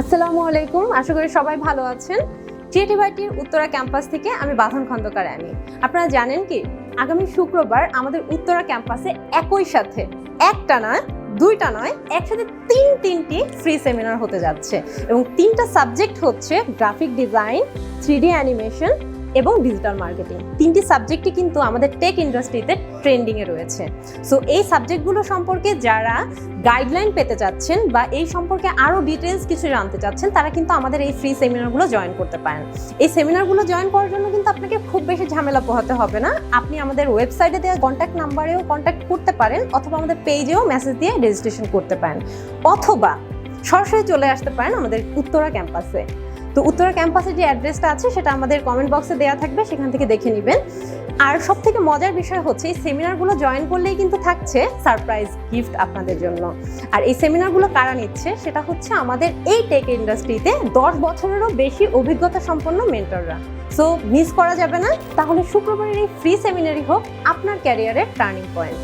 আসসালামু আলাইকুম। আশা করি সবাই ভালো আছেন। টিএটিভাইটির উত্তরা ক্যাম্পাস থেকে আমি বাঁধন খন্দকার আমি আপনারা জানেন কি, আগামী শুক্রবার আমাদের উত্তরা ক্যাম্পাসে একই সাথে একটা নয়, দুইটা নয়, একসাথে তিন তিনটি ফ্রি সেমিনার হতে যাচ্ছে। এবং তিনটা সাবজেক্ট হচ্ছে গ্রাফিক ডিজাইন থ্রি অ্যানিমেশন এবং ডিজিটাল মার্কেটিং তিনটি সাবজেক্টই কিন্তু আমাদের টেক ইন্ডাস্ট্রিতে ট্রেন্ডিংয়ে রয়েছে। সো এই সাবজেক্টগুলো সম্পর্কে যারা গাইডলাইন পেতে চাচ্ছেন বা এই সম্পর্কে আরও ডিটেলস কিছু জানতে চাচ্ছেন, তারা কিন্তু আমাদের এই ফ্রি সেমিনারগুলো জয়েন করতে পারেন। এই সেমিনারগুলো জয়েন করার জন্য কিন্তু আপনাকে খুব বেশি ঝামেলা পোহাতে হবে না। আপনি আমাদের ওয়েবসাইটে দেওয়া কন্ট্যাক্ট নাম্বারেও কন্ট্যাক্ট করতে পারেন অথবা আমাদের পেজেও মেসেজ দিয়ে রেজিস্ট্রেশন করতে পারেন। অথবা সরাসরি চলে আসতে পারেন আমাদের উত্তরা ক্যাম্পাসে তো উত্তরা ক্যাম্পাসের যে অ্যাড্রেসটা আছে, সেটা আমাদের কমেন্ট বক্সে দেওয়া থাকবে, সেখান থেকে দেখে নেবেন। আর সব থেকে মজার বিষয় হচ্ছে, এই সেমিনারগুলো জয়েন করলেই কিন্তু থাকছে সারপ্রাইজ গিফট আপনাদের জন্য। আর এই সেমিনারগুলো কারা নিচ্ছে, সেটা হচ্ছে আমাদের এই টেক ইন্ডাস্ট্রিতে দশ বছরেরও বেশি অভিজ্ঞতা সম্পন্ন মেন্টররা সো মিস করা যাবে না। তাহলে শুক্রবারের এই ফ্রি সেমিনারই হোক, আপনার ক্যারিয়ারের টার্নিং পয়েন্ট